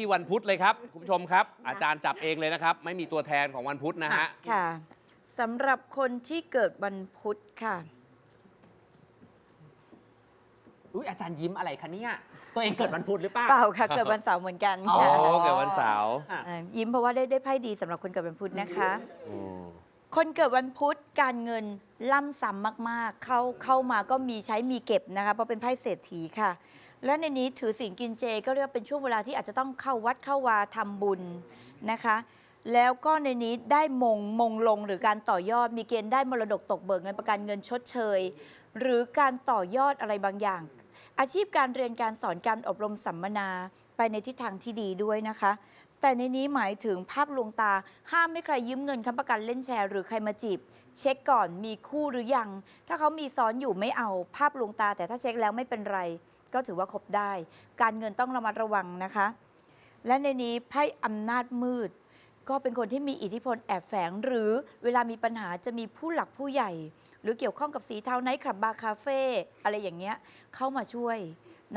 ที่วันพุธเลยครับคุณผู้ชมครับ อาจารย์จับเองเลยนะครับ ไม่มีตัวแทนของวันพุธนะฮะค่ะสำหรับคนที่เกิดวันพุธค่ะ อุ้ยอาจารย์ยิ้มอะไรคะเนี่ยตัวเองเกิดวันพุธหรือเปล่าเปล่าค่ะ เกิดวันเสาร์เหมือนกันอ๋โอ้ค่ะเกิดวันเสาร์อะอ่ายิ้มเพราะว่าได้ได้ไพ่ดีสำหรับคนเกิดวันพุธนะคะโอ้คนเกิดวันพุธการเงินล่ำซ้ำมากๆ เข้าเข้ามาก็มีใช้มีเก็บนะคะ เพราะเป็นไพ่เศรษฐีค่ะ และในนี้ถือศีลกินเจก็เรียกว่าเป็นช่วงเวลาที่อาจจะต้องเข้าวัดเข้าวาทำบุญนะคะ แล้วก็ในนี้ได้มงมงลงหรือการต่อยอดมีเกณฑ์ได้มรดกตกเบิกเงินประกันเงินชดเชย หรือการต่อยอดอะไรบางอย่าง อาชีพการเรียนการสอนการอบรมสัมมนาไปในทิศทางที่ดีด้วยนะคะ แต่ในนี้หมายถึงภาพลวงตาห้ามไม่ใครยืมเงินค้ำประกันเล่นแชร์หรือใครมาจีบเช็คก่อนมีคู่หรือยัง ถ้าเขามีซ้อนอยู่ไม่เอาภาพลวงตา แต่ถ้าเช็คแล้วไม่เป็นไร ก็ถือว่าครบได้ การเงินต้องระมัดระวังนะคะ และในนี้ไพ่อำนาจมืด ก็เป็นคนที่มีอิทธิพลแอบแฝง หรือเวลามีปัญหาจะมีผู้หลักผู้ใหญ่ หรือเกี่ยวข้องกับสีเทาไนท์คลับบาร์คาเฟ่อะไรอย่างเงี้ยเข้ามาช่วย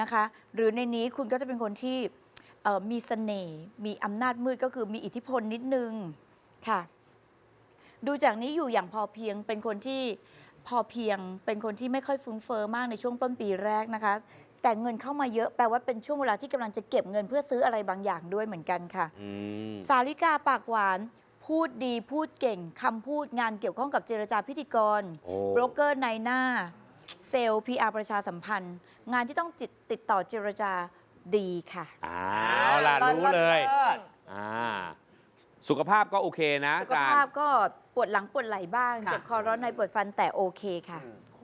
นะคะ หรือในนี้คุณก็จะเป็นคนที่มีเสน่ห์มีอำนาจมืดก็คือมีอิทธิพลนิดนึงค่ะ ดูจากนี้อยู่อย่างพอเพียงเป็นคนที่พอเพียงเป็นคนที่ไม่ค่อยฟุ้งเฟอ้อมากในช่วงต้นปีแรกนะคะ แต่เงินเข้ามาเยอะแปลว่าเป็นช่วงเวลาที่กำลังจะเก็บเงินเพื่อซื้ออะไรบางอย่างด้วยเหมือนกันค่ะ อืมสาริกาปากหวาน พูดดีพูดเก่งคำพูดงานเกี่ยวข้องกับเจรจาพิธีกร โอ้โบรกเกอร์ในหน้า เซลล์ PR ประชาสัมพันธ์ งานที่ต้องจิตติดต่อเจรจาดีค่ะ เอาล่ะรู้เลยลิศอ่าสุขภาพก็โอเคนะสุอาขจารภาพย์ ก็ปวดหลังปวดไหล่บ้าง ค่ะ เจ็บคอร้อนในปวดฟันแต่โอเคค่ะ อืม